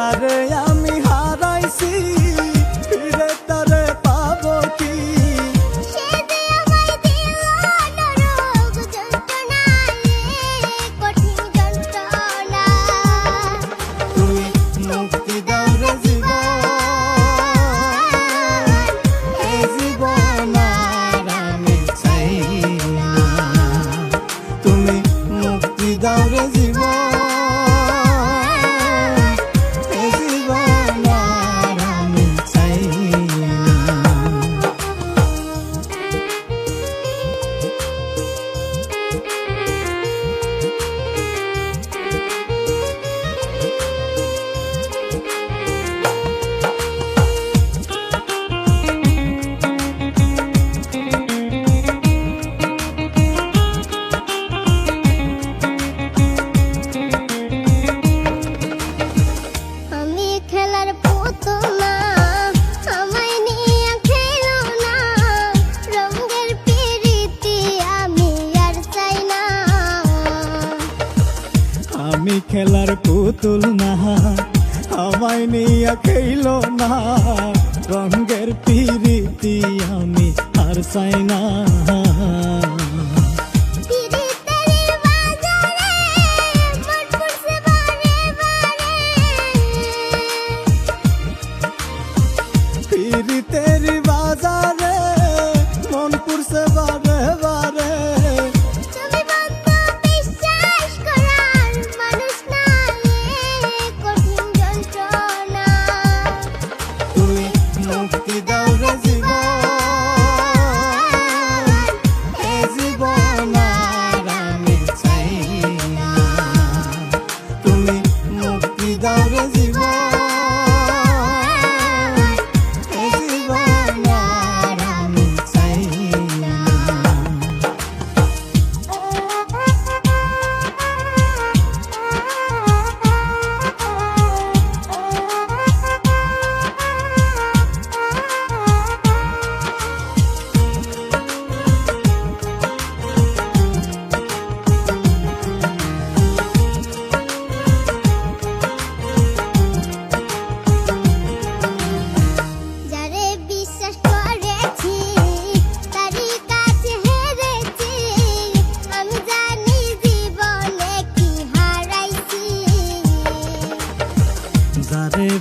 estaré. তুলনা আমায় নিয়ে খেইল না। রঙের পিরিতি আমি আর সাইনা পিরিতের বাজারে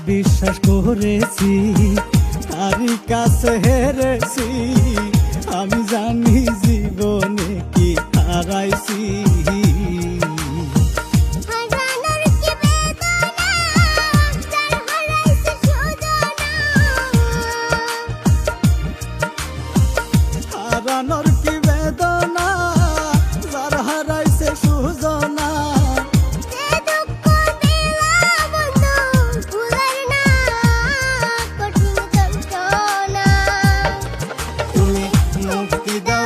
বিশ্বাস করেছি আর কাছে হেরেছি। আমি জানি জীবনে কি হারাইছি। হারানোর কি